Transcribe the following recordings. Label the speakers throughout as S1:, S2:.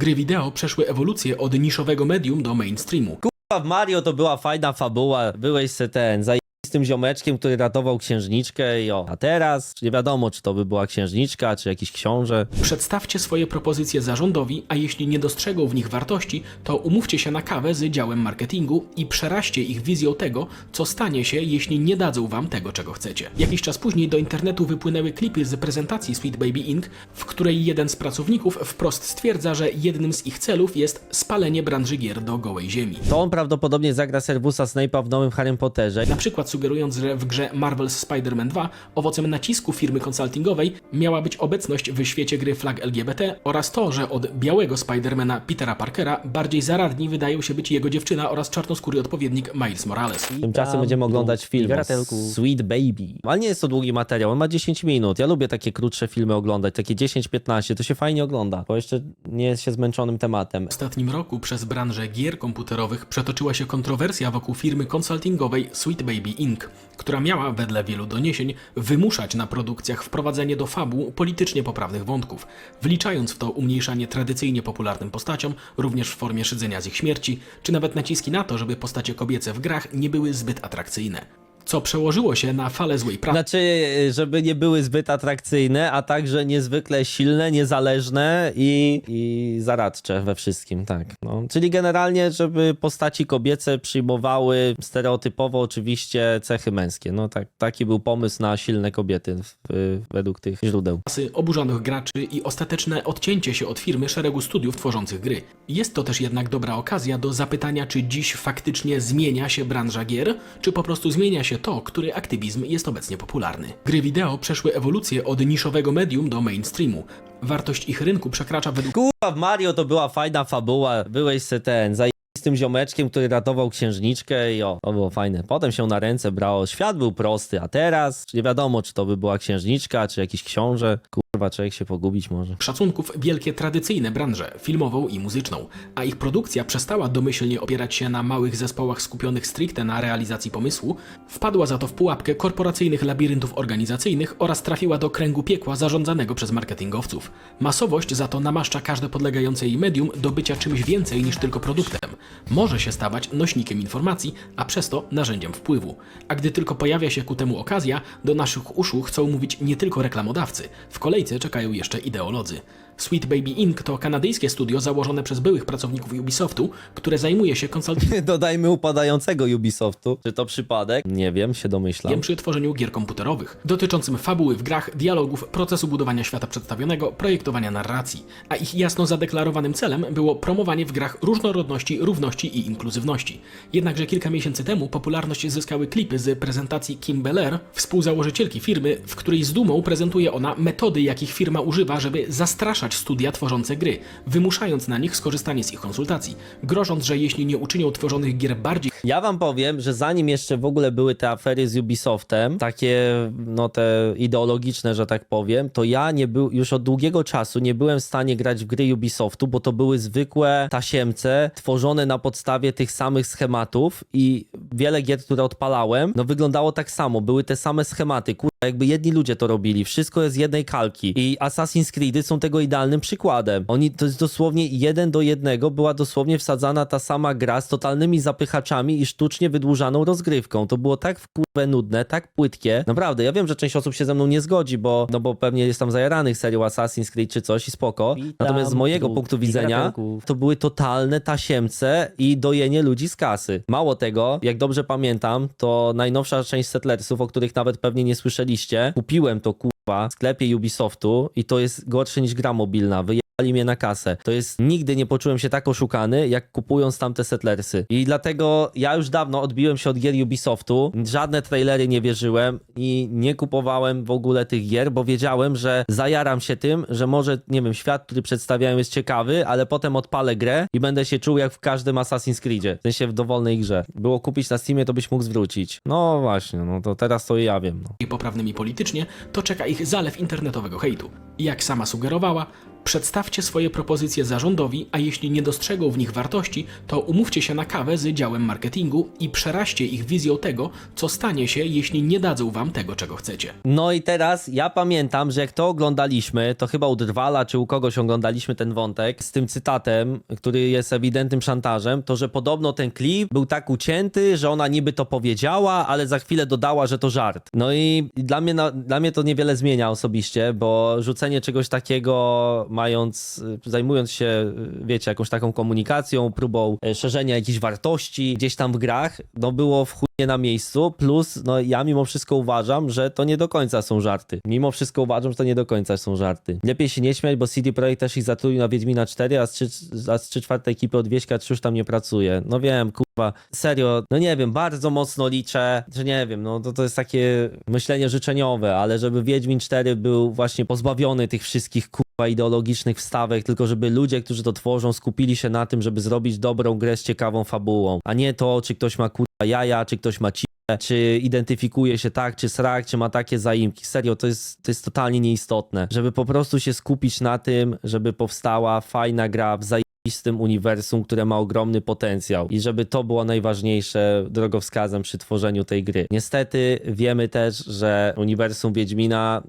S1: Gry wideo przeszły ewolucję od niszowego medium do mainstreamu.
S2: Kurwa, w Mario to była fajna fabuła, byłeś se ten, zajebistym ziomeczkiem, który ratował księżniczkę i o. A teraz nie wiadomo, czy to by była księżniczka, czy jakiś książę.
S1: Przedstawcie swoje propozycje zarządowi, a jeśli nie dostrzegą w nich wartości, to umówcie się na kawę z działem marketingu i przeraźcie ich wizją tego, co stanie się, jeśli nie dadzą wam tego, czego chcecie. Jakiś czas później do internetu wypłynęły klipy z prezentacji Sweet Baby Inc., w której jeden z pracowników wprost stwierdza, że jednym z ich celów jest spalenie branży gier do gołej ziemi.
S2: To on prawdopodobnie zagra Servusa Snape'a w nowym Harrym Potterze.
S1: Na przykład sugerując, że w grze Marvel's Spider-Man 2 owocem nacisku firmy konsultingowej miała być obecność w świecie gry flag LGBT oraz to, że od białego Spidermana Petera Parkera bardziej zaradni wydają się być jego dziewczyna oraz czarnoskóry odpowiednik Miles Morales.
S2: Tymczasem będziemy oglądać film o Sweet Baby. Ale nie jest to długi materiał, on ma 10 minut. Ja lubię takie krótsze filmy oglądać, takie 10-15, to się fajnie ogląda, bo jeszcze nie jest się zmęczonym tematem.
S1: W ostatnim roku przez branżę gier komputerowych przetoczyła się kontrowersja wokół firmy konsultingowej Sweet Baby Inc., która miała, wedle wielu doniesień, wymuszać na produkcjach wprowadzenie do fabuł politycznie poprawnych wątków, wliczając w to umniejszanie tradycyjnie popularnym postaciom, również w formie szydzenia z ich śmierci, czy nawet naciski na to, żeby postacie kobiece w grach nie były zbyt atrakcyjne. Co przełożyło się na falę złej pracy.
S2: Znaczy, żeby nie były zbyt atrakcyjne, a także niezwykle silne, niezależne i, i zaradcze we wszystkim, tak. No. Czyli generalnie, żeby postaci kobiece przyjmowały stereotypowo oczywiście cechy męskie. No tak, taki był pomysł na silne kobiety w, według tych źródeł.
S1: oburzonych graczy i ostateczne odcięcie się od firmy szeregu studiów tworzących gry. Jest to też jednak dobra okazja do zapytania, czy dziś faktycznie zmienia się branża gier, czy po prostu zmienia się to, który aktywizm jest obecnie popularny. Gry wideo przeszły ewolucję od niszowego medium do mainstreamu. Wartość ich rynku przekracza według
S2: Kurwa, w Mario to była fajna fabuła, byłeś se ten, zajebistym ziomeczkiem, który ratował księżniczkę i o, to było fajne. Potem się na ręce brało, świat był prosty, a teraz nie wiadomo, czy to by była księżniczka, czy jakiś książę. Kurwa, człowiek się pogubić może.
S1: szacunków wielkie tradycyjne branże, filmową i muzyczną, a ich produkcja przestała domyślnie opierać się na małych zespołach skupionych stricte na realizacji pomysłu, wpadła za to w pułapkę korporacyjnych labiryntów organizacyjnych oraz trafiła do kręgu piekła zarządzanego przez marketingowców. Masowość za to namaszcza każde podlegające jej medium do bycia czymś więcej niż tylko produktem. Może się stawać nośnikiem informacji, a przez to narzędziem wpływu. A gdy tylko pojawia się ku temu okazja, do naszych uszu chcą mówić nie tylko reklamodawcy. W kolejce czekają jeszcze ideolodzy. Sweet Baby Inc. to kanadyjskie studio założone przez byłych pracowników Ubisoftu, które zajmuje się konsultingiem
S2: Dodajmy upadającego Ubisoftu. Czy to przypadek? Nie wiem, się domyślam.
S1: przy tworzeniu gier komputerowych, dotyczącym fabuły w grach, dialogów, procesu budowania świata przedstawionego, projektowania narracji. A ich jasno zadeklarowanym celem było promowanie w grach różnorodności, równości i inkluzywności. Jednakże kilka miesięcy temu popularność zyskały klipy z prezentacji Kim Beller, współzałożycielki firmy, w której z dumą prezentuje ona metody, jakich firma używa, żeby zastraszać studia tworzące gry, wymuszając na nich skorzystanie z ich konsultacji, grożąc, że jeśli nie uczynią tworzonych gier bardziej
S2: Ja wam powiem, że zanim jeszcze w ogóle były te afery z Ubisoftem, takie no te ideologiczne, że tak powiem, to ja nie był już od długiego czasu nie byłem w stanie grać w gry Ubisoftu, bo to były zwykłe tasiemce tworzone na podstawie tych samych schematów i wiele gier, które odpalałem, no wyglądało tak samo, były te same schematy, kurwa, jakby jedni ludzie to robili, wszystko jest z jednej kalki i Assassin's Creedy są tego idealnym przykładem. Oni, to jest dosłownie jeden do jednego, była dosłownie wsadzana ta sama gra z totalnymi zapychaczami i sztucznie wydłużaną rozgrywką. To było tak wkurwę nudne, tak płytkie. Naprawdę, ja wiem, że część osób się ze mną nie zgodzi, bo, no bo pewnie jest tam zajaranych serią Assassin's Creed czy coś i spoko. Natomiast z mojego punktu widzenia to były totalne tasiemce i dojenie ludzi z kasy. Mało tego, jak dobrze pamiętam, to najnowsza część Settlersów, o których nawet pewnie nie słyszeliście, kupiłem to kurwa w sklepie Ubisoftu i to jest gorsze niż gra mobilna. Wyjechali mnie na kasę. To jest, nigdy nie poczułem się tak oszukany, jak kupując tamte Settlersy. I dlatego ja już dawno odbiłem się od gier Ubisoftu, żadne trailery nie wierzyłem i nie kupowałem w ogóle tych gier, bo wiedziałem, że zajaram się tym, że może, nie wiem, świat, który przedstawiają jest ciekawy, ale potem odpalę grę i będę się czuł jak w każdym Assassin's Creedzie, w sensie w dowolnej grze. Było kupić na Steamie, to byś mógł zwrócić. No właśnie, no to teraz to ja wiem. No.
S1: poprawnymi politycznie, to czeka ich zalew internetowego hejtu. Jak sama sugerowała, Przedstawcie swoje propozycje zarządowi, a jeśli nie dostrzegą w nich wartości, to umówcie się na kawę z działem marketingu i przeraźcie ich wizją tego, co stanie się, jeśli nie dadzą wam tego, czego chcecie.
S2: No i teraz ja pamiętam, że jak to oglądaliśmy, to chyba u Drwala czy u kogoś oglądaliśmy ten wątek z tym cytatem, który jest ewidentnym szantażem, to że podobno ten klip był tak ucięty, że ona niby to powiedziała, ale za chwilę dodała, że to żart. No i dla mnie, dla mnie to niewiele zmienia osobiście, bo rzucenie czegoś takiego mając, y, zajmując się, y, wiecie, jakąś taką komunikacją, próbą y, szerzenia jakichś wartości gdzieś tam w grach, no było w chuj na miejscu, plus no ja mimo wszystko uważam, że to nie do końca są żarty. Mimo wszystko uważam, że to nie do końca są żarty. Lepiej się nie śmiać, bo CD Projekt też ich zatrudnił na Wiedźmina 4, a z 3, a z 3 czwarte ekipy od Wieśka już tam nie pracuje. No wiem, kurwa, serio, no nie wiem, bardzo mocno liczę, że nie wiem, no to, to jest takie myślenie życzeniowe, ale żeby Wiedźmin 4 był właśnie pozbawiony tych wszystkich kurwa ideologicznych wstawek, tylko żeby ludzie, którzy to tworzą, skupili się na tym, żeby zrobić dobrą grę z ciekawą fabułą, a nie to, czy ktoś ma kurwa jaja, czy ktoś ma ci czy identyfikuje się tak, czy srak, czy ma takie zaimki. Serio, to jest, to jest totalnie nieistotne. Żeby po prostu się skupić na tym, żeby powstała fajna gra w zajebistym uniwersum, które ma ogromny potencjał. I żeby to było najważniejsze drogowskazem przy tworzeniu tej gry. Niestety wiemy też, że uniwersum Wiedźmina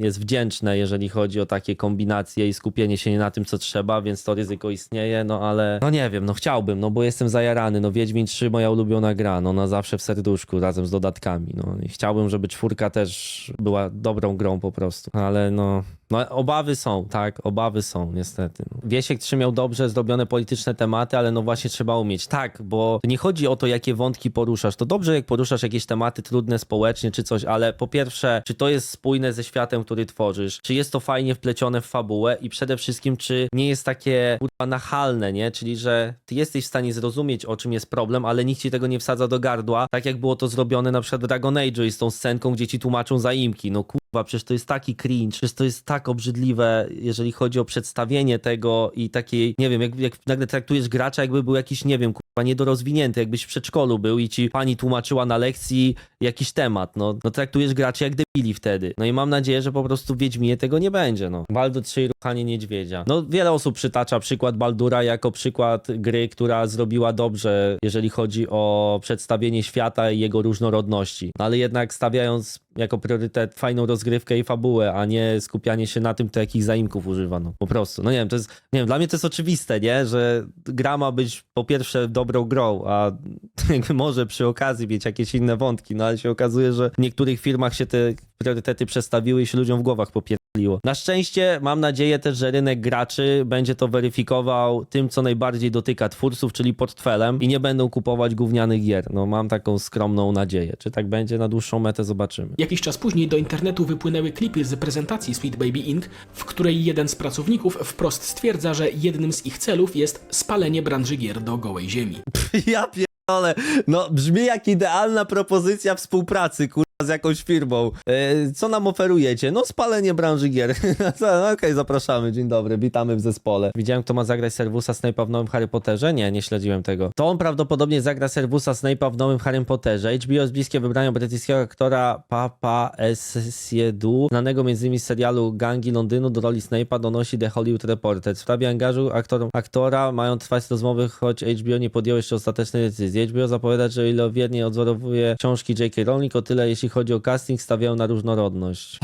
S2: jest wdzięczne, jeżeli chodzi o takie kombinacje i skupienie się nie na tym, co trzeba, więc to ryzyko istnieje, no ale no nie wiem, no chciałbym, no bo jestem zajarany, no Wiedźmin 3 moja ulubiona gra, no na zawsze w serduszku razem z dodatkami, no. I chciałbym, żeby czwórka też była dobrą grą po prostu, ale no no obawy są, tak, obawy są, niestety. Wiesiek 3 miał dobrze zrobione polityczne tematy, ale no właśnie trzeba umieć. Tak, bo nie chodzi o to, jakie wątki poruszasz. To dobrze, jak poruszasz jakieś tematy trudne społecznie czy coś, ale po pierwsze, czy to jest spójne ze światem, który tworzysz? Czy jest to fajnie wplecione w fabułę? I przede wszystkim, czy nie jest takie kurwa nachalne, nie? Czyli, że ty jesteś w stanie zrozumieć, o czym jest problem, ale nikt ci tego nie wsadza do gardła, tak jak było to zrobione na przykład w Dragon Age'u i z tą scenką, gdzie ci tłumaczą zaimki. No kurwa, przecież to jest taki cringe, przecież to jest tak obrzydliwe, jeżeli chodzi o przedstawienie tego i takiej, nie wiem, jak, jak nagle traktujesz gracza, jakby był jakiś, nie wiem, kurwa, niedorozwinięty, jakbyś w przedszkolu był i ci pani tłumaczyła na lekcji jakiś temat, no, no traktujesz graczy jak debili wtedy. No i mam nadzieję, że po prostu w Wiedźminie tego nie będzie, no. Baldur 3 i Ruchanie Niedźwiedzia. No wiele osób przytacza przykład Baldura jako przykład gry, która zrobiła dobrze, jeżeli chodzi o przedstawienie świata i jego różnorodności. No ale jednak stawiając jako priorytet fajną rozgrywkę i fabułę, a nie skupianie się na tym, to jakich zaimków używano. Po prostu. No nie wiem, to jest, nie wiem, dla mnie to jest oczywiste, nie? Że gra ma być po pierwsze dobrą grą, a jakby może przy okazji mieć jakieś inne wątki, no ale się okazuje, że w niektórych firmach się te priorytety przestawiły i się ludziom w głowach popierdoliło. Na szczęście mam nadzieję też, że rynek graczy będzie to weryfikował tym, co najbardziej dotyka twórców, czyli portfelem i nie będą kupować gównianych gier. No mam taką skromną nadzieję. Czy tak będzie na dłuższą metę, zobaczymy.
S1: Jakiś czas później do internetu wypłynęły klipy z prezentacji Sweet Baby Inc., w której jeden z pracowników wprost stwierdza, że jednym z ich celów jest spalenie branży gier do gołej ziemi.
S2: Ja pierdolę, no brzmi jak idealna propozycja współpracy, kurwa, z jakąś firmą. E, co nam oferujecie? No spalenie branży gier. no, Okej, zapraszamy, dzień dobry, witamy w zespole. Widziałem, kto ma zagrać Servusa Snape'a w nowym Harry Potterze? Nie, nie śledziłem tego. To on prawdopodobnie zagra Servusa Snape'a w nowym Harry Potterze. HBO jest bliskie wybrania brytyjskiego aktora Papa Essiedu, znanego m.in. z serialu Gangi Londynu do roli Snape'a donosi The Hollywood Reporter. W sprawie angażu aktor, aktora mają trwać rozmowy, choć HBO nie podjęło jeszcze ostatecznej decyzji. HBO zapowiada, że o ile wiernie odzorowuje książki J.K. Rowling, o tyle jeśli chodzi o casting, stawiają na różnorodność.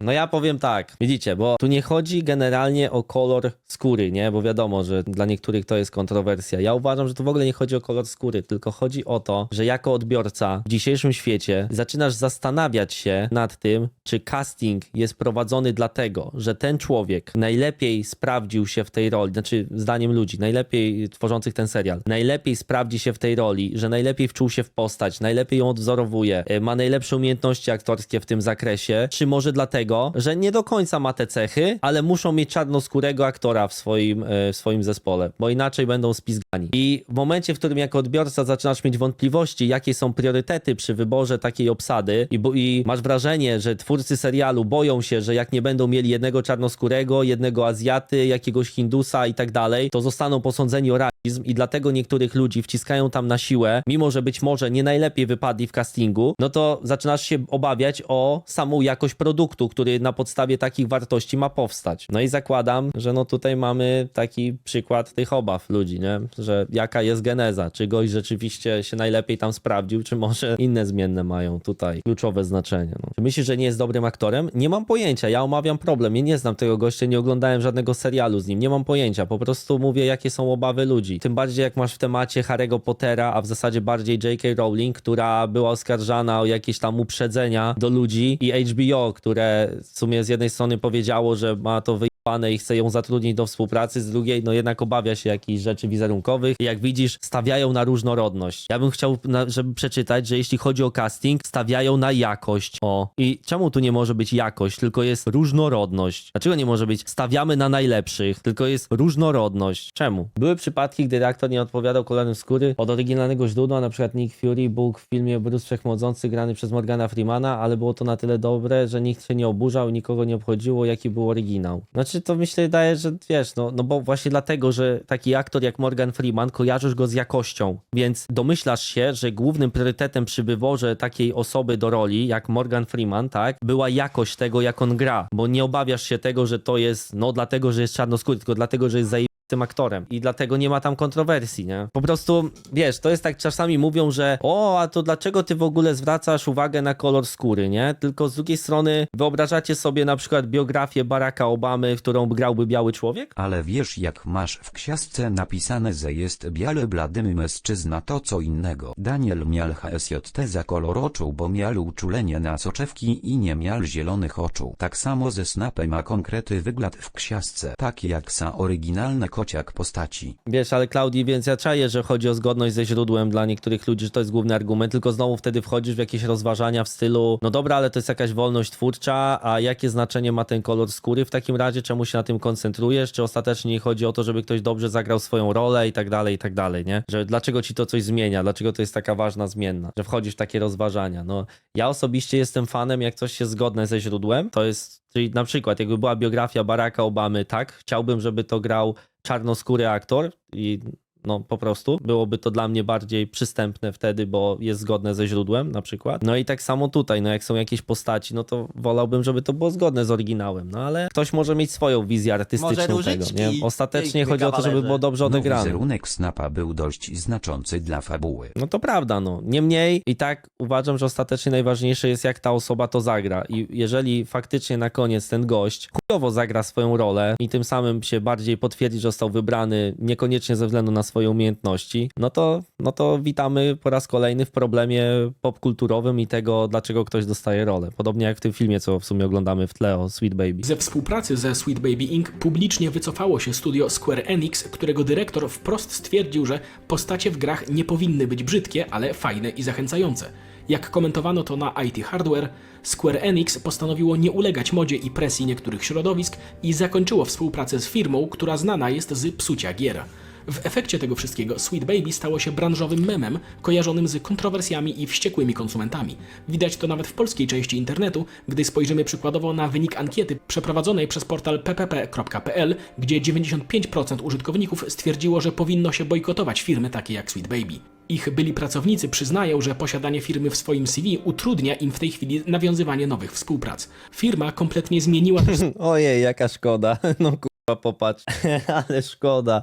S2: No ja powiem tak, widzicie, bo tu nie chodzi generalnie o kolor skóry, nie? Bo wiadomo, że dla niektórych to jest kontrowersja. Ja uważam, że tu w ogóle nie chodzi o kolor skóry, tylko chodzi o to, że jako odbiorca w dzisiejszym świecie zaczynasz zastanawiać się nad tym, czy casting jest prowadzony dlatego, że ten człowiek najlepiej sprawdził się w tej roli, znaczy zdaniem ludzi, najlepiej tworzących ten serial, najlepiej sprawdzi się w tej roli, że najlepiej wczuł się w postać, najlepiej ją odwzorowuje, y, ma najlepsze umiejętności aktorskie w tym zakresie, czy może dlatego, że nie do końca ma te cechy, ale muszą mieć czarnoskórego aktora w swoim, y, w swoim zespole, bo inaczej będą spizgani. I w momencie, w którym jako odbiorca zaczynasz mieć wątpliwości, jakie są priorytety przy wyborze takiej obsady i, i masz wrażenie, że twórcy serialu boją się, że jak nie będą mieli jednego czarnoskórego, jednego Azjaty, jakiegoś Hindusa i tak dalej, to zostaną posądzeni o rasizm i dlatego niektórych ludzi wciskają tam na siłę, mimo że być może nie najlepiej wypadli w castingu, no to zaczynasz się obawiać o samą jakość produktu, który na podstawie takich wartości ma powstać. No i zakładam, że no tutaj mamy taki przykład tych obaw ludzi, nie? Że jaka jest geneza, czy gość rzeczywiście się najlepiej tam sprawdził, czy może inne zmienne mają tutaj kluczowe znaczenie. No. Czy myślisz, że nie jest dobrym aktorem? Nie mam pojęcia, ja omawiam problem, ja nie znam tego gościa, nie oglądałem żadnego serialu z nim, nie mam pojęcia, po prostu mówię jakie są obawy ludzi. Tym bardziej jak masz w temacie Harry'ego Pottera, a w zasadzie bardziej J.K. Rowling, która była oskarżana o jakieś tam uprzedzenia do ludzi i HBO, które w sumie z jednej strony powiedziało, że ma to wyjebane i chce ją zatrudnić do współpracy, z drugiej no jednak obawia się jakichś rzeczy wizerunkowych. Jak widzisz, stawiają na różnorodność. Ja bym chciał, na, żeby przeczytać, że jeśli chodzi o casting, stawiają na jakość. O. I czemu tu nie może być jakość, tylko jest różnorodność? Dlaczego nie może być stawiamy na najlepszych, tylko jest różnorodność? Czemu? Były przypadki, gdy aktor nie odpowiadał kolorem skóry od oryginalnego źródła, na przykład Nick Fury był w filmie Bruce Wszechmogący grany przez Morgana Freemana, ale było to na tyle dobre, że nikt się nie oburzał, nikogo nie obchodziło, jaki był oryginał. Znaczy to myślę daje, że wiesz, no, no bo właśnie dlatego, że taki aktor jak Morgan Freeman, kojarzysz go z jakością, więc domyślasz się, że głównym priorytetem przy wyborze takiej osoby do roli, jak Morgan Freeman, tak, była jakość tego, jak on gra, bo nie obawiasz się tego, że to jest, no dlatego, że jest czarnoskóry, tylko dlatego, że jest zaje tym aktorem i dlatego nie ma tam kontrowersji, nie? Po prostu, wiesz, to jest tak, czasami mówią, że o, a to dlaczego ty w ogóle zwracasz uwagę na kolor skóry, nie? Tylko z drugiej strony wyobrażacie sobie na przykład biografię Baracka Obamy, którą grałby biały człowiek?
S3: Ale wiesz jak masz w książce napisane, że jest biale bladym mężczyzna to co innego. Daniel miał HSJT za kolor oczu, bo miał uczulenie na soczewki i nie miał zielonych oczu. Tak samo ze Snapem ma konkrety wygląd w książce, taki jak sa oryginalne kociak postaci.
S2: Wiesz, ale Klaudii, więc ja czaję, że chodzi o zgodność ze źródłem dla niektórych ludzi, że to jest główny argument, tylko znowu wtedy wchodzisz w jakieś rozważania w stylu, no dobra, ale to jest jakaś wolność twórcza, a jakie znaczenie ma ten kolor skóry w takim razie, czemu się na tym koncentrujesz, czy ostatecznie chodzi o to, żeby ktoś dobrze zagrał swoją rolę i tak dalej, i tak dalej, nie? Że dlaczego ci to coś zmienia, dlaczego to jest taka ważna zmienna, że wchodzisz w takie rozważania. No, ja osobiście jestem fanem, jak coś jest zgodne ze źródłem, to jest, czyli na przykład, jakby była biografia Baracka Obamy, tak, chciałbym, żeby to grał czarnoskóry aktor i no po prostu byłoby to dla mnie bardziej przystępne wtedy, bo jest zgodne ze źródłem na przykład. No i tak samo tutaj, no jak są jakieś postaci, no to wolałbym, żeby to było zgodne z oryginałem, no ale ktoś może mieć swoją wizję artystyczną tego,
S4: różyczki,
S2: nie? Ostatecznie
S4: piękny
S2: chodzi o to, żeby
S4: kawalerze.
S2: było dobrze
S3: No
S2: odegrane.
S3: wizerunek Snapa był dość znaczący dla fabuły.
S2: No to prawda, no. Niemniej i tak uważam, że ostatecznie najważniejsze jest, jak ta osoba to zagra. I jeżeli faktycznie na koniec ten gość chujowo zagra swoją rolę i tym samym się bardziej potwierdzi, że został wybrany niekoniecznie ze względu na swoje umiejętności, no to, no to witamy po raz kolejny w problemie popkulturowym i tego, dlaczego ktoś dostaje rolę. Podobnie jak w tym filmie, co w sumie oglądamy w tle o Sweet Baby.
S1: Ze współpracy ze Sweet Baby Inc. publicznie wycofało się studio Square Enix, którego dyrektor wprost stwierdził, że postacie w grach nie powinny być brzydkie, ale fajne i zachęcające. Jak komentowano to na IT Hardware, Square Enix postanowiło nie ulegać modzie i presji niektórych środowisk i zakończyło współpracę z firmą, która znana jest z psucia gier. W efekcie tego wszystkiego Sweet Baby stało się branżowym memem, kojarzonym z kontrowersjami i wściekłymi konsumentami. Widać to nawet w polskiej części internetu, gdy spojrzymy przykładowo na wynik ankiety przeprowadzonej przez portal ppp.pl, gdzie 95% użytkowników stwierdziło, że powinno się bojkotować firmy takie jak Sweet Baby. Ich byli pracownicy przyznają, że posiadanie firmy w swoim CV utrudnia im w tej chwili nawiązywanie nowych współprac. Firma kompletnie zmieniła też
S2: Ojej, jaka szkoda. No kurwa, popatrz. Ale szkoda.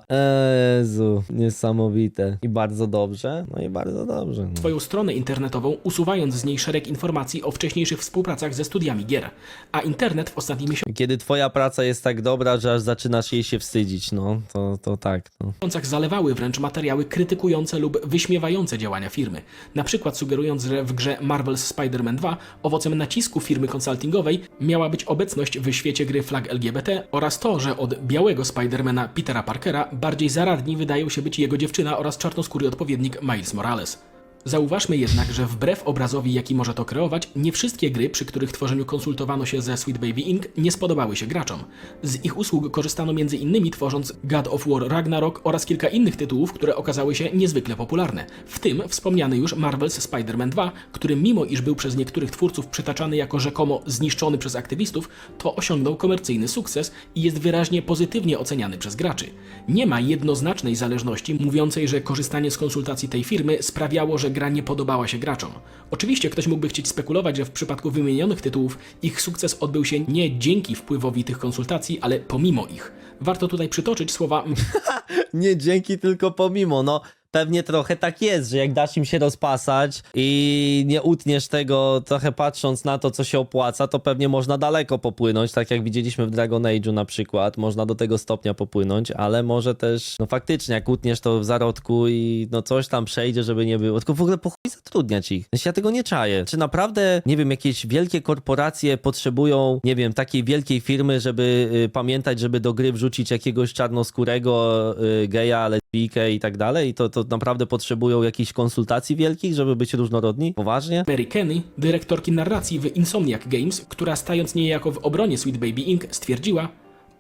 S2: Jezu, niesamowite. I bardzo dobrze. No i bardzo dobrze. No.
S1: swoją stronę internetową, usuwając z niej szereg informacji o wcześniejszych współpracach ze studiami gier. A internet w ostatnich
S2: Kiedy twoja praca jest tak dobra, że aż zaczynasz jej się wstydzić, no to, to tak. No.
S1: miesiącach zalewały wręcz materiały krytykujące lub wyśmiewające działania firmy. Na przykład sugerując, że w grze Marvel's Spider-Man 2 owocem nacisku firmy konsultingowej miała być obecność w świecie gry flag LGBT oraz to, że od białego Spidermana Petera Parkera bardziej zaradni wydają się być jego dziewczyna oraz czarnoskóry odpowiednik Miles Morales. Zauważmy jednak, że wbrew obrazowi, jaki może to kreować, nie wszystkie gry, przy których tworzeniu konsultowano się ze Sweet Baby Inc., nie spodobały się graczom. Z ich usług korzystano m.in. tworząc God of War Ragnarok oraz kilka innych tytułów, które okazały się niezwykle popularne. W tym wspomniany już Marvel's Spider-Man 2, który mimo iż był przez niektórych twórców przytaczany jako rzekomo zniszczony przez aktywistów, to osiągnął komercyjny sukces i jest wyraźnie pozytywnie oceniany przez graczy. Nie ma jednoznacznej zależności mówiącej, że korzystanie z konsultacji tej firmy sprawiało, że gra nie podobała się graczom. Oczywiście ktoś mógłby chcieć spekulować, że w przypadku wymienionych tytułów ich sukces odbył się nie dzięki wpływowi tych konsultacji, ale pomimo ich. Warto tutaj przytoczyć słowa
S2: Nie dzięki, tylko pomimo. No, pewnie trochę tak jest, że jak dasz im się rozpasać i nie utniesz tego trochę patrząc na to, co się opłaca, to pewnie można daleko popłynąć, tak jak widzieliśmy w Dragon Age'u na przykład. Można do tego stopnia popłynąć, ale może też, no faktycznie, jak utniesz to w zarodku i no coś tam przejdzie, żeby nie było. Tylko w ogóle po chuj zatrudniać ich. Ja tego nie czaję. Czy naprawdę, nie wiem, jakieś wielkie korporacje potrzebują, nie wiem, takiej wielkiej firmy, żeby y, pamiętać, żeby do gry wrzucić jakiegoś czarnoskórego y, geja, lesbijkę i tak dalej? I to, to naprawdę potrzebują jakichś konsultacji wielkich, żeby być różnorodni? Poważnie?
S1: Mary Kenny, dyrektorki narracji w Insomniac Games, która stając niejako w obronie Sweet Baby Inc. stwierdziła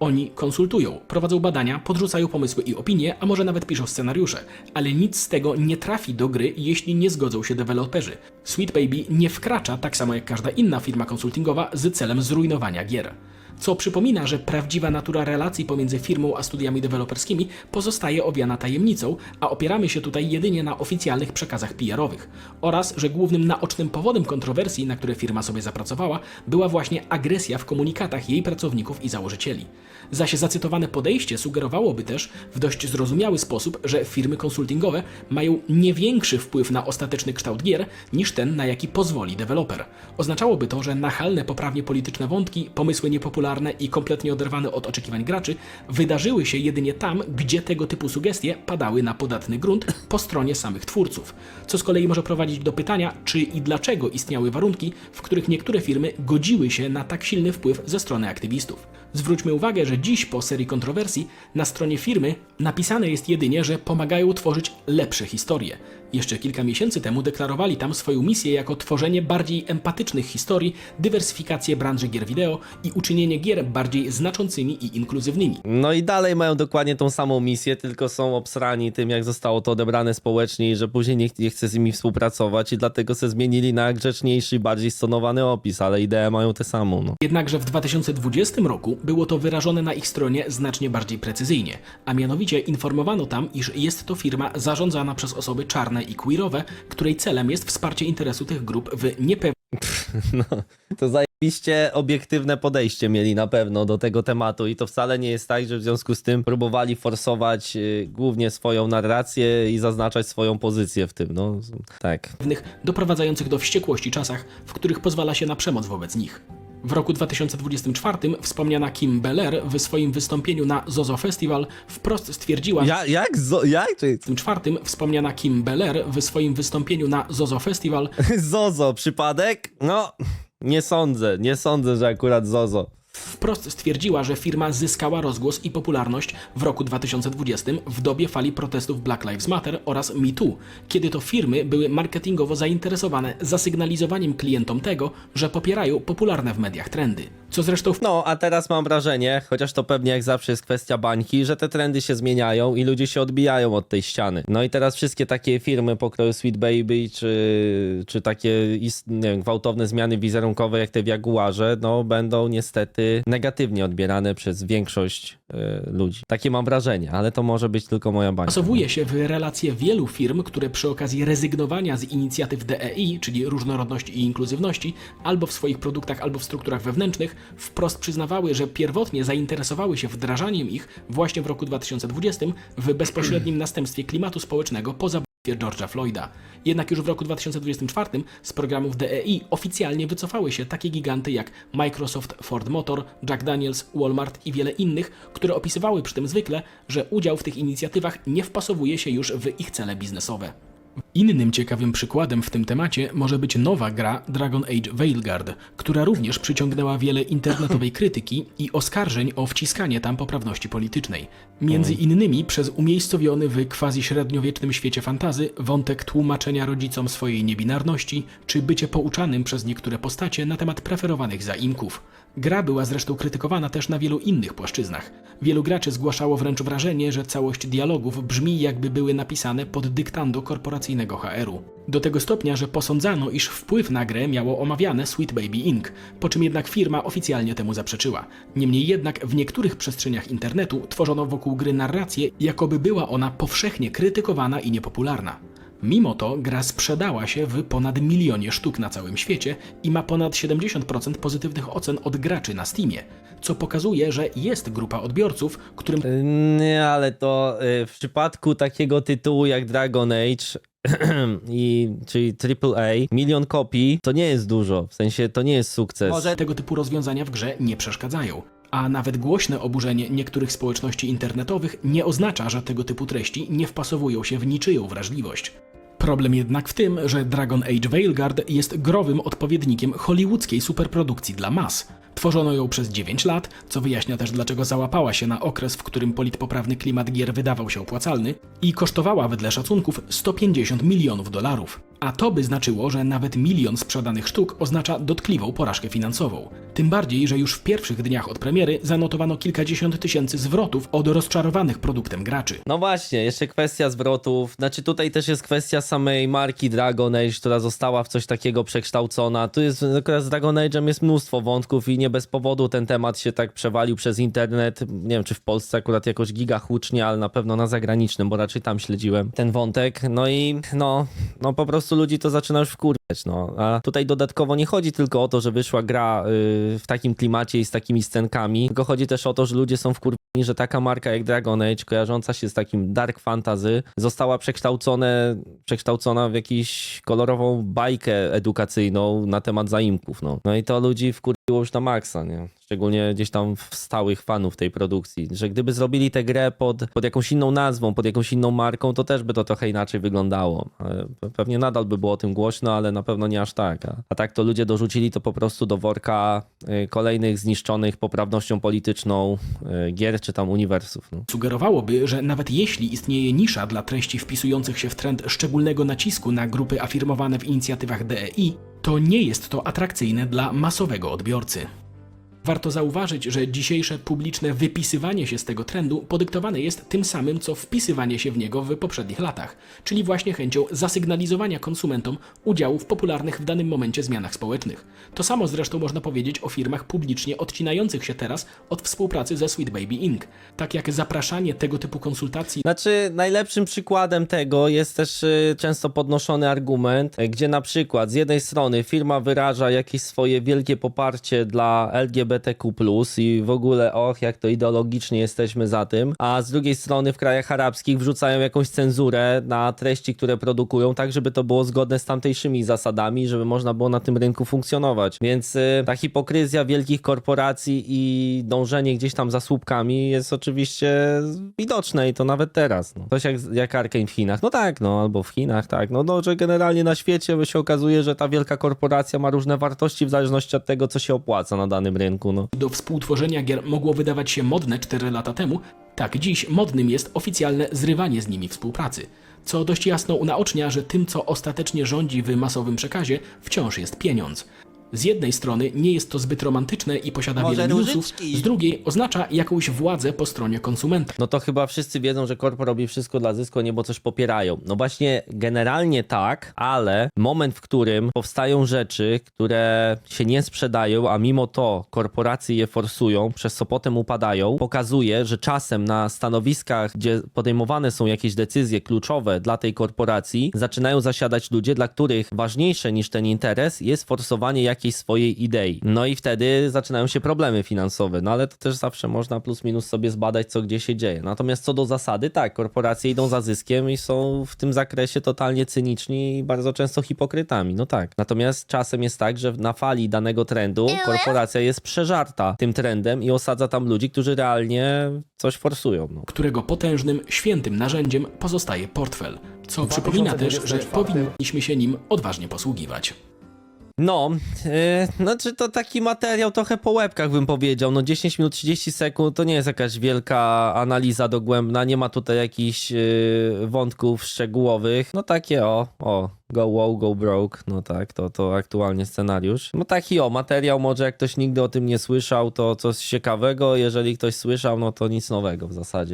S1: oni konsultują, prowadzą badania, podrzucają pomysły i opinie, a może nawet piszą scenariusze, ale nic z tego nie trafi do gry, jeśli nie zgodzą się deweloperzy. Sweet Baby nie wkracza, tak samo jak każda inna firma konsultingowa, z celem zrujnowania gier. Co przypomina, że prawdziwa natura relacji pomiędzy firmą a studiami deweloperskimi pozostaje owiana tajemnicą, a opieramy się tutaj jedynie na oficjalnych przekazach PR-owych. Oraz, że głównym naocznym powodem kontrowersji, na które firma sobie zapracowała, była właśnie agresja w komunikatach jej pracowników i założycieli. Zaś zacytowane podejście sugerowałoby też w dość zrozumiały sposób, że firmy konsultingowe mają nie większy wpływ na ostateczny kształt gier niż ten, na jaki pozwoli deweloper. Oznaczałoby to, że nachalne, poprawnie polityczne wątki, pomysły niepopularne i kompletnie oderwane od oczekiwań graczy wydarzyły się jedynie tam, gdzie tego typu sugestie padały na podatny grunt po stronie samych twórców. Co z kolei może prowadzić do pytania, czy i dlaczego istniały warunki, w których niektóre firmy godziły się na tak silny wpływ ze strony aktywistów. Zwróćmy uwagę, że dziś po serii kontrowersji na stronie firmy napisane jest jedynie, że pomagają tworzyć lepsze historie. Jeszcze kilka miesięcy temu deklarowali tam swoją misję jako tworzenie bardziej empatycznych historii, dywersyfikację branży gier wideo i uczynienie gier bardziej znaczącymi i inkluzywnymi.
S2: No i dalej mają dokładnie tą samą misję, tylko są obsrani tym, jak zostało to odebrane społecznie i że później nie, nie chce z nimi współpracować i dlatego se zmienili na grzeczniejszy, bardziej stonowany opis, ale ideę mają tę samą, no.
S1: Jednakże w 2020 roku było to wyrażone na ich stronie znacznie bardziej precyzyjnie, a mianowicie informowano tam, iż jest to firma zarządzana przez osoby czarne i queerowe, której celem jest wsparcie interesu tych grup w niepewnym
S2: No, to zajebiście obiektywne podejście mieli na pewno do tego tematu i to wcale nie jest tak, że w związku z tym próbowali forsować y, głównie swoją narrację i zaznaczać swoją pozycję w tym, no tak.
S1: doprowadzających do wściekłości czasach, w których pozwala się na przemoc wobec nich. W roku 2024 wspomniana Kim Belair w swoim wystąpieniu na Zozo Festival wprost stwierdziła,
S2: Ja, jak? Zo, jak?
S1: W tym czwartym wspomniana Kim Belair w swoim wystąpieniu na Zozo Festival
S2: Zozo, przypadek? No, nie sądzę, nie sądzę, że akurat Zozo.
S1: Wprost stwierdziła, że firma zyskała rozgłos i popularność w roku 2020 w dobie fali protestów Black Lives Matter oraz Me Too, kiedy to firmy były marketingowo zainteresowane zasygnalizowaniem klientom tego, że popierają popularne w mediach trendy. Co zresztą
S2: No, a teraz mam wrażenie, chociaż to pewnie jak zawsze jest kwestia bańki, że te trendy się zmieniają i ludzie się odbijają od tej ściany. No i teraz wszystkie takie firmy pokroju Sweet Baby, czy, czy takie nie wiem, gwałtowne zmiany wizerunkowe jak te w Jaguarze, no będą niestety negatywnie odbierane przez większość e, ludzi. Takie mam wrażenie, ale to może być tylko moja bańka.
S1: Wpasowuje się w relacje wielu firm, które przy okazji rezygnowania z inicjatyw DEI, czyli różnorodności i inkluzywności, albo w swoich produktach, albo w strukturach wewnętrznych, wprost przyznawały, że pierwotnie zainteresowały się wdrażaniem ich właśnie w roku 2020 w bezpośrednim następstwie klimatu społecznego po zabójstwie George'a Floyda. Jednak już w roku 2024 z programów DEI oficjalnie wycofały się takie giganty jak Microsoft, Ford Motor, Jack Daniels, Walmart i wiele innych, które opisywały przy tym zwykle, że udział w tych inicjatywach nie wpasowuje się już w ich cele biznesowe. Innym ciekawym przykładem w tym temacie może być nowa gra Dragon Age Veilguard, która również przyciągnęła wiele internetowej krytyki i oskarżeń o wciskanie tam poprawności politycznej. Między innymi przez umiejscowiony w quasi-średniowiecznym świecie fantazy wątek tłumaczenia rodzicom swojej niebinarności, czy bycie pouczanym przez niektóre postacie na temat preferowanych zaimków. Gra była zresztą krytykowana też na wielu innych płaszczyznach. Wielu graczy zgłaszało wręcz wrażenie, że całość dialogów brzmi jakby były napisane pod dyktando korporacyjnego HR-u. Do tego stopnia, że posądzano, iż wpływ na grę miało omawiane Sweet Baby Inc., po czym jednak firma oficjalnie temu zaprzeczyła. Niemniej jednak w niektórych przestrzeniach internetu tworzono wokół gry narrację, jakoby była ona powszechnie krytykowana i niepopularna. Mimo to gra sprzedała się w ponad milionie sztuk na całym świecie i ma ponad 70% pozytywnych ocen od graczy na Steamie, co pokazuje, że jest grupa odbiorców, którym
S2: Y, Nie, ale to y, w przypadku takiego tytułu jak Dragon Age, i, czyli AAA, milion kopii to nie jest dużo. W sensie to nie jest sukces.
S1: Może tego typu rozwiązania w grze nie przeszkadzają. A nawet głośne oburzenie niektórych społeczności internetowych nie oznacza, że tego typu treści nie wpasowują się w niczyją wrażliwość. Problem jednak w tym, że Dragon Age Veilguard jest growym odpowiednikiem hollywoodzkiej superprodukcji dla mas. Tworzono ją przez 9 lat, co wyjaśnia też dlaczego załapała się na okres, w którym politpoprawny klimat gier wydawał się opłacalny i kosztowała wedle szacunków 150 milionów dolarów. A to by znaczyło, że nawet milion sprzedanych sztuk oznacza dotkliwą porażkę finansową. Tym bardziej, że już w pierwszych dniach od premiery zanotowano kilkadziesiąt tysięcy zwrotów od rozczarowanych produktem graczy.
S2: No właśnie, jeszcze kwestia zwrotów. Znaczy tutaj też jest kwestia samej marki Dragon Age, która została w coś takiego przekształcona. Tu jest z Dragon Age'em jest mnóstwo wątków i nie bez powodu ten temat się tak przewalił przez internet. Nie wiem, czy w Polsce akurat jakoś giga hucznie, ale na pewno na zagranicznym, bo raczej tam śledziłem ten wątek. No i no, no po prostu ludzi to zaczyna już wkurwiać, no. A tutaj dodatkowo nie chodzi tylko o to, że wyszła gra y, w takim klimacie i z takimi scenkami, tylko chodzi też o to, że ludzie są wkurwieni, że taka marka jak Dragon Age, kojarząca się z takim dark fantasy, została przekształcone, przekształcona w jakąś kolorową bajkę edukacyjną na temat zaimków, no. No i to ludzi wkurwiło już na maksa, nie? Szczególnie gdzieś tam stałych fanów tej produkcji, że gdyby zrobili tę grę pod, pod jakąś inną nazwą, pod jakąś inną marką, to też by to trochę inaczej wyglądało. Pe- Pewnie nadal by było o tym głośno, ale na pewno nie aż tak. A, a tak to ludzie dorzucili to po prostu do worka y, kolejnych zniszczonych poprawnością polityczną y, gier czy tam uniwersów. No.
S1: Sugerowałoby, że nawet jeśli istnieje nisza dla treści wpisujących się w trend szczególnego nacisku na grupy afirmowane w inicjatywach DEI, to nie jest to atrakcyjne dla masowego odbiorcy. Warto zauważyć, że dzisiejsze publiczne wypisywanie się z tego trendu podyktowane jest tym samym, co wpisywanie się w niego w poprzednich latach, czyli właśnie chęcią zasygnalizowania konsumentom udziału w popularnych w danym momencie zmianach społecznych. To samo zresztą można powiedzieć o firmach publicznie odcinających się teraz od współpracy ze Sweet Baby Inc., tak jak zapraszanie tego typu konsultacji
S2: Znaczy, najlepszym przykładem tego jest też y, często podnoszony argument, gdzie na przykład z jednej strony firma wyraża jakieś swoje wielkie poparcie dla LGBTQ, i w ogóle, och, jak to ideologicznie jesteśmy za tym, a z drugiej strony w krajach arabskich wrzucają jakąś cenzurę na treści, które produkują, tak żeby to było zgodne z tamtejszymi zasadami, żeby można było na tym rynku funkcjonować. Więc y, ta hipokryzja wielkich korporacji i dążenie gdzieś tam za słupkami jest oczywiście widoczne i to nawet teraz. No. Coś jak, jak Arkane w Chinach. No tak, no albo w Chinach, tak. No, no, że generalnie na świecie się okazuje, że ta wielka korporacja ma różne wartości w zależności od tego, co się opłaca na danym rynku. No.
S1: do współtworzenia gier mogło wydawać się modne 4 lata temu, tak dziś modnym jest oficjalne zrywanie z nimi współpracy. Co dość jasno unaocznia, że tym, co ostatecznie rządzi w masowym przekazie, wciąż jest pieniądz. Z jednej strony nie jest to zbyt romantyczne i posiada
S4: Może
S1: wiele minusów,
S4: różyczki?
S1: z drugiej oznacza jakąś władzę po stronie konsumenta.
S2: no to chyba wszyscy wiedzą, że korpo robi wszystko dla zysku, a nie bo coś popierają. No właśnie, generalnie tak, ale moment, w którym powstają rzeczy, które się nie sprzedają, a mimo to korporacje je forsują, przez co potem upadają, pokazuje, że czasem na stanowiskach, gdzie podejmowane są jakieś decyzje kluczowe dla tej korporacji, zaczynają zasiadać ludzie, dla których ważniejsze niż ten interes jest forsowanie jakiejś swojej idei. No i wtedy zaczynają się problemy finansowe, no ale to też zawsze można plus minus sobie zbadać, co gdzie się dzieje. Natomiast co do zasady, tak, korporacje idą za zyskiem i są w tym zakresie totalnie cyniczni i bardzo często hipokrytami, no tak. Natomiast czasem jest tak, że na fali danego trendu korporacja jest przeżarta tym trendem i osadza tam ludzi, którzy realnie coś forsują. No.
S1: którego potężnym, świętym narzędziem pozostaje portfel, co przypomina też, że powinniśmy się nim odważnie posługiwać.
S2: No, yy, znaczy to taki materiał trochę po łebkach bym powiedział. No 10 minut 30 sekund to nie jest jakaś wielka analiza dogłębna, nie ma tutaj jakichś yy, wątków szczegółowych. No takie o, o, go wow, go broke, no tak, to, to aktualnie scenariusz. No taki o, materiał może jak ktoś nigdy o tym nie słyszał, to coś ciekawego, jeżeli ktoś słyszał, no to nic nowego w zasadzie.